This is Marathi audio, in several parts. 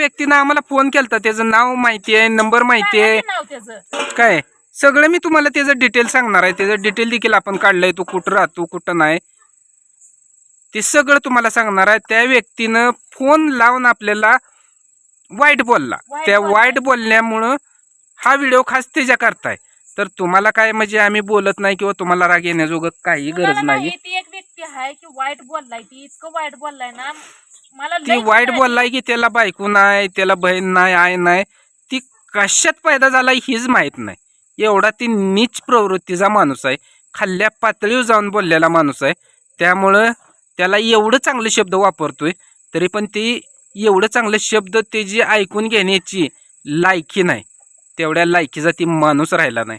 व्यक्तीनं आम्हाला फोन केलता त्याचं नाव माहिती आहे नंबर माहिती आहे. नाव त्याचं? काय? सगळं मी तुम्हाला त्याचं डिटेल सांगणार आहे. त्याचं डिटेल देखील आपण काढलंय तू कुठं राहतो कुठं नाही. ते सगळं तुम्हाला सांगणार आहे. त्या व्यक्तीनं फोन लावून आपल्याला वाईट बोलला. वाईट त्या बोलला. वाईट बोलल्यामुळं हा व्हिडिओ खास त्याच्या करताय. तर तुम्हाला काय म्हणजे आम्ही बोलत नाही किंवा तुम्हाला राग येण्याजोगं काही गरज नाही, ती एक व्यक्ती आहे की वाईट बोललाय ती इतकं वाईट बोललाय ना मला ती लई वाईट बोललाय की त्याला बायको नाही त्याला बहीण नाही आय नाही. ती कशात पैदा झाला हीच माहीत नाही. एवढा ती नीच प्रवृत्तीचा माणूस आहे. खाल्ल्या पातळीवर जाऊन बोललेला माणूस आहे. त्यामुळं त्याला एवढं चांगले शब्द वापरतोय तरी पण ती एवढं चांगले शब्द ते जी ऐकून घेण्याची लायकी नाही. तेवढ्या लायकीचा ती माणूस राहिला नाही.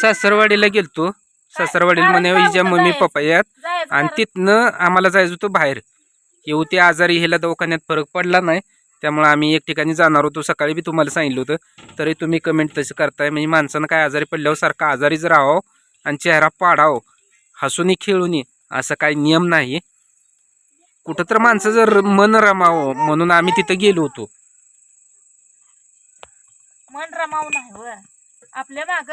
सासरवाडीला गेलतो. सासरवाडीला कारण म्हणे हिच्या मम्मी? पप्पा यात. आणि तिथनं आम्हाला जायचं होतं बाहेर. येऊ ते आजारी ह्याला दवाखान्यात फरक पडला नाही. त्यामुळे आम्ही एक ठिकाणी जाणार होतो. सकाळी बी तुम्हाला सांगितलं होतं. तरी तुम्ही कमेंट तसे करताय. म्हणजे माणसानं काय आजारी पडल्यावर सारखं आजारीच राहावं आणि चेहरा पाडावं. हसूनी खेळूनी असं काही नियम नाही. कुठं तर माणसं जर मन रमावं म्हणून आम्ही तिथं गेलो होतो. मन रमावून आपल्या माग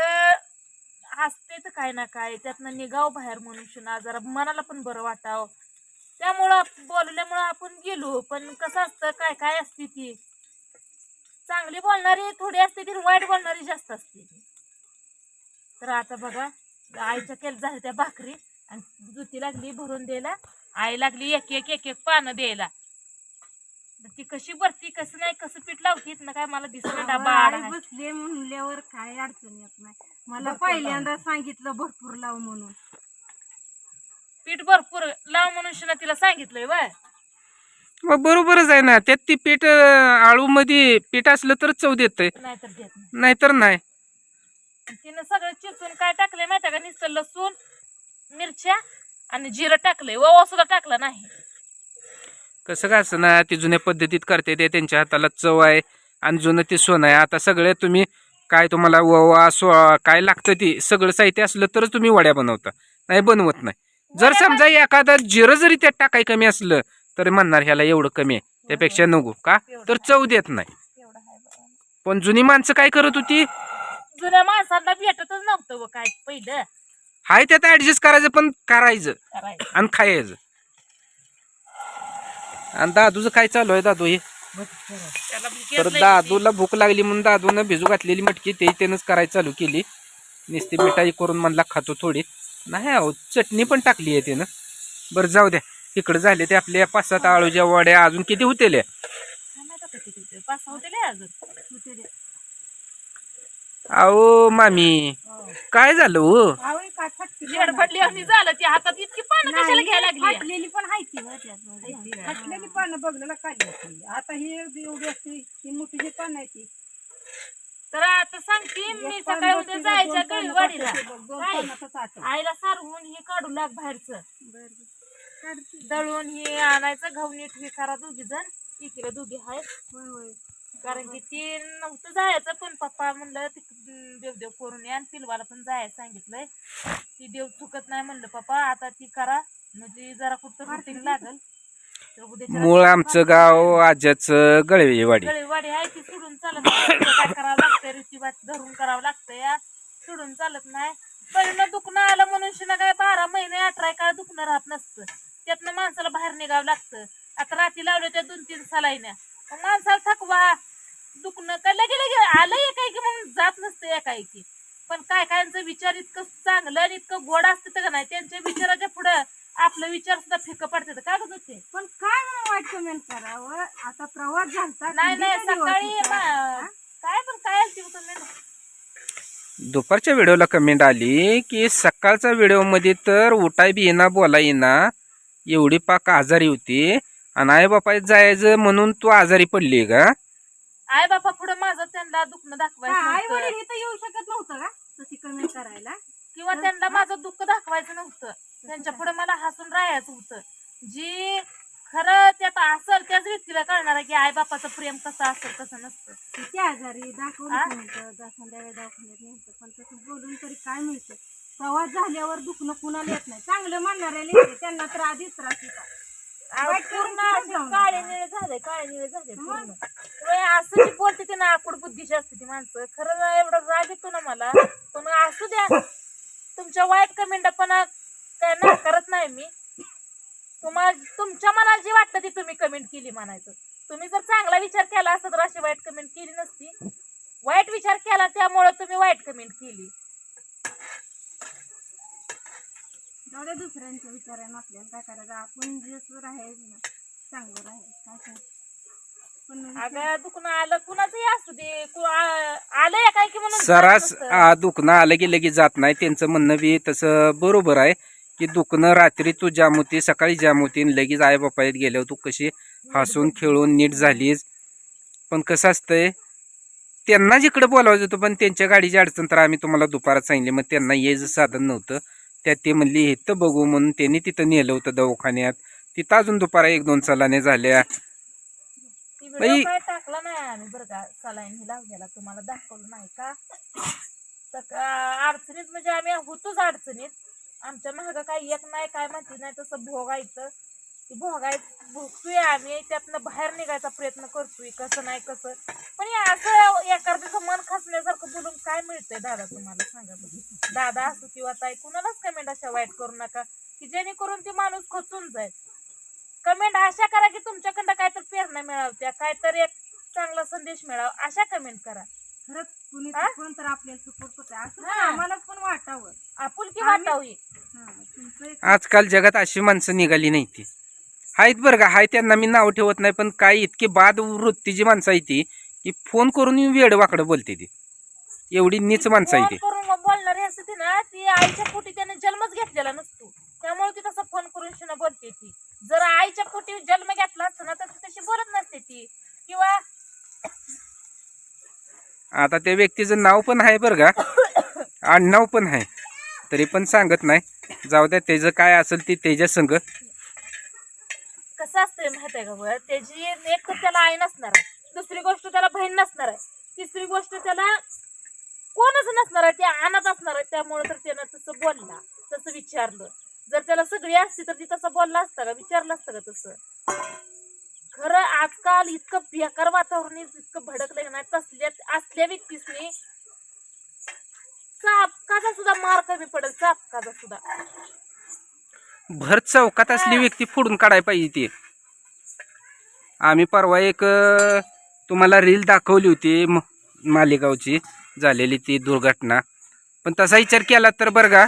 हसते तर काय ना काय. त्यातनं निघाव बाहेर मनुष्य जरा मनाला पण बरं वाटावं. त्यामुळं बोलल्यामुळं आपण गेलो. पण कसं असतं काय काय असते ती? चांगली बोलणारी थोडी असते ती वाईट बोलणारी जास्त असते ती. तर आता बघा आईच्या केल्या झाल्या त्या भाकरी. आणि दुती लागली भरून द्यायला. आई लागली एक एक एक एक पानं द्यायला. तर ती कशी भरती कसं नाही कसं पीठ लावतीत ना काय मला दिसलं डबा आड आई आहे. बसले म्हणल्यावर काय अडचण येत नाही. मला भरपूर पहिल्यांदा सांगितलं भरपूर लाव म्हणून. पीठ भरपूर लाव म्हणून तिला सांगितलंय बाय मग बरोबरच आहे ना त्यात ती पीठ आळूमध्ये पीठ असलं तर चव देतंय. नाहीतर देत नाही. नाहीतर नाही. तिनं सगळं चिचून काय टाकलंय माहिती का? नुसतं लसूण मिरच्या आणि जिरं टाकलंय. ओवा सुद्धा टाकला नाही. कसं काय असं ना ती जुन्या पद्धतीत करते ते त्यांच्या हाताला चव आहे आणि जुनं ते सोनं आहे. आता सगळे तुम्ही काय तुम्हाला ववा सो काय लागतं ती सगळं साहित्य असलं तरच तुम्ही वड्या बनवता. नाही बनवत नाही. जर समजा एखादा जिरं जरी त्यात टाकाय कमी असलं तर म्हणणार ह्याला एवढं कमी आहे. त्यापेक्षा नको. का? तर चव देत नाही. पण जुनी माणसं काय करत होती? जुन्या माणसांना भेटतच नव्हतं काय पहिलं. हाय त्यात ऍडजस्ट करायचं पण करायचं. आणि खायचं. आणि दादूचं काय चालू आहे दादू हे? तर दादूला भूक लागली म्हणून दादूनं भिजू घातलेली मटकी ते त्यानंच करायला चालू केली. नुसती मिठाई करून म्हणला खातो थोडी. नाही अहो चटणी पण टाकली आहे त्यानं. बरं जाऊ द्या. इकडे झाले ते आपल्या पाच सात आळूच्या वड्या अजून किती होतील होते अहो मामी काय झालं हो? झेड पडली आणि झालं ती हातात इतकी पानं कशाला घ्यायला लागली फाटलेली पण आहे ती बरं त्यात. फाटलेली पानं बघलेला काढली असती. आता ही एवढी असते ही मोठी जी पानं आहे ती तर आता सांगते मी सकाळी उद्या जायच्या गळीवाडीला. आईला सारवून हे काढू लाग बाहेरचं. दळून हे आणायचं घाऊ नीट हे करा दोघी जण इकडे दोघी आहेत होय, होय. कारण की ती नव्हतं जायचं पण पप्पा म्हणलं ती देव देव करून या आणि पिलवाला पण जायचं सांगितलंय. ती देव चुकत नाही म्हणलं पप्पा आता ती करा. म्हणजे जरा कुठं रुटीन लागल. तर उद्याच्या मूळ आमचं गाव आज्याचं गळवेवाडी गळीवाडी. आहे ती सोडून चालत नाही. काय करावं लागतंय? रीतीवाट धरून करावं लागतंय या. सोडून चालत नाही. पहिलं दुखणं आलं म्हणून शिना काय बारा महिने अठरा काळ दुखणं राहत नसतं. त्यातनं माणसाला बाहेर निघावं लागतं. आता रात्री लावल्या त्या दोन तीन सलाईन्या. माणसाला थकवा दुखणं काय? लगे लगे आलं एकाएकी म्हणून जात नसतं एकाएकी. पण काय कायांचं विचार इतकं चांगलं आणि इतकं गोड असतं का नाही? त्यांच्या विचाराच्या पुढं आपलं विचार सुद्धा फिकं पडतात. काय बघत ते पण काय म्हणून वाईट कमेंट करावं आता प्रवास झालता नाही नाही सकाळी काय पण काय आलती हो दुपारच्या व्हिडिओला कमेंट आली की सकाळच्या व्हिडिओमध्ये तर उठाय बी येणार बोला येणार एवढी पाक आजारी होती. आणि आई बापा जायचं म्हणून तू आजारी पडली का? आई बापा पुढे माझं त्यांना दुखणं का दाखवायचं नव्हतं. इथं येऊ शकत नव्हतं का? तशी कमेंट करायला. किंवा त्यांना माझं दुःख दाखवायचं नव्हतं. त्यांच्या पुढे मला हसून राहायचं होतं. जी खरं त्यात असल त्याच व्यक्तीला कळणार आहे की आई बापाचं प्रेम कसं असेल कसं नसतं. किती आजारी आ? दाखवलं नव्हतं दा- संध्याकाळी दवाखान्यात नव्हतं. पण तसं बोलून तरी काय मिळतं? प्रवास झाल्यावर दुखणं कुणाला येत नाही. चांगलं म्हणणाऱ्याला येते. त्यांना तर आधीच त्रास होता. वाईट पूर्ण असे काळे. निळे झाले काळे निळे झाले पूर्ण. होय, असं जी बोलते ती ना आकुड बुद्धीची असते ती माणसं. खरं ना एवढं राग येतो ना मला. पण असू द्या. तुमच्या वाईट कमेंट पण काय ना करत नाही मी. तुम्हाला तुमच्या मनात जे वाटतं ती तुम्ही कमेंट केली म्हणायचं. तुम्ही जर चांगला विचार केला असता तर अशी वाईट कमेंट केली नसती. वाईट विचार केला त्यामुळे तुम्ही वाईट कमेंट केली. जाऊ द्या दुसऱ्यांच्या विचारानं आपल्याला काय करायचं? आपण जसं राहायचं ना चांगलं राहायचं काय करायचं अगं दुखणं आलं कुणाचंही असू दे. कु- आ- आलंय काय की म्हणून सरास जात नसतं. आ, दुखणं आलं की लगेच जात नाही. त्यांचं म्हणणं बी तसं बरोबर आहे की दुखणं रात्री तू जाम होती सकाळी जाम होती आणि लगेच आई बापायत गेल्यावर तू कशी हसून खेळून नीट झालीस. पण कसं असतंय त्यांना जिकडे बोलावं होतं पण त्यांच्या गाडीची अडचण तर आम्ही तुम्हाला दुपारात सांगितली. मग त्यांना यायचं साधन नव्हतं. त्यात ते म्हणली इथं बघू म्हणून त्यांनी तिथं नेलं होतं दवाखान्यात. तिथं अजून दुपारा एक दोन चलाने झाल्या. बाई- काय टाकला नाही आम्ही बरं का? सलाईन ही तुम्हाला दाखवलं नाही का? तर अडचणीत म्हणजे आम्ही होतोच अडचणीत. आमच्या महाग काही एक नाही काय माहिती नाही. तसं भोगायचं ती भोगाय भोगतोय आम्ही. त्यातनं बाहेर निघायचा प्रयत्न करतोय. कसं नाही कसं. पण असं एखाद्याचं बोलून काय मिळतंय दादा तुम्हाला? सांगा बरं. दादा असो किंवा ताई कुणालाच कमेंट अशा वाईट करू नका की जेणेकरून ती माणूस खचून जाईल. कमेंट अशा करा की तुमच्याकडं काहीतरी प्रेरणा मिळावत्या काहीतरी एक चांगला संदेश मिळावा अशा कमेंट करा. खरंच कुणी हा? कोण तर आपल्याला सपोर्ट करते असं हा. आम्हाला पण वाटावं. आपुलकी आम्ही- वाटावी हा, तुमचं एक आजकाल जगात अशी माणसं निघाली नाही ती आहेत बरं का हाय त्यांना मी नाव ठेवत नाही पण काही इतकी बाद वृत्तीची माणसं आहे ती की फोन करून वेड वाकडं बोलते ती. एवढी नीच माणसं आहे फोन ती. करून मग बोलणारी असते ना ती आईच्या पोटी त्याने जन्मच घेतलेला नसतो. त्यामुळे ती तसं फोन करून शिना बोलते ती. जर आईच्या पोटी जन्म घेतला असतो ना तर ती तशी बोलत नसते ती. किंवा आता त्या व्यक्तीचं नाव पण आहे बरं का. आडनाव पण आहे. तरी पण सांगत नाही. जाऊ द्या त्याचं काय असेल ते त्याच्या संग. कसं असतंय माहीत आहे का बरं? त्याची एक तर त्याला आई नसणार आहे. दुसरी गोष्ट त्याला बहीण नसणार आहे. तिसरी गोष्ट त्याला कोणच नसणार आहे ते आणत असणार आहे त्यामुळे तर त्यानं तसं बोलला तसं विचारलं. जर त्याला सगळी असती तर ती तसं बोलला असतं का? विचारलं असतं का तसं? खरं आजकाल इतकं बेकार वातावरण इतकं भडकलंय ना तसल्या असल्या व्यक्तीसनी चापकाचा सुद्धा मार कमी पडेल चापकाचा सुद्धा. भर चौकात असली व्यक्ती फोडून काढायला पाहिजे ती. आम्ही परवा एक तुम्हाला रील दाखवली होती मालेगावची झालेली ती दुर्घटना. पण तसा विचार केला तर बरं का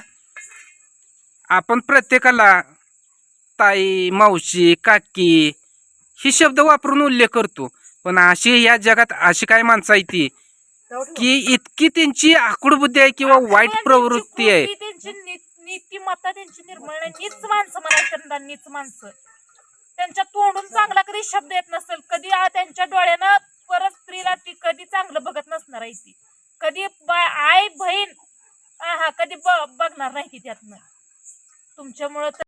आपण प्रत्येकाला ताई मावशी काकी ही शब्द वापरून उल्लेख करतो. पण अशी या जगात अशी काय माणसं आहे ती की इतकी त्यांची आकुडबुद्धी आहे किंवा वाईट त्यांची प्रवृत्ती आहे. त्यांची नीतिमत्ता त्यांची निर्मळ नाही. नीच माणसं म्हणायचं त्यांना नीच माणसं. त्यांच्या तोंडून चांगला कधी शब्द येत नसेल कधी त्यांच्या डोळ्यानं परत स्त्रीला ती कधी चांगलं बघत नसणार आहे ती. कधी बा- आई बहीण हा कधी ब- बघणार नाही ती त्यातनं. तुमच्यामुळं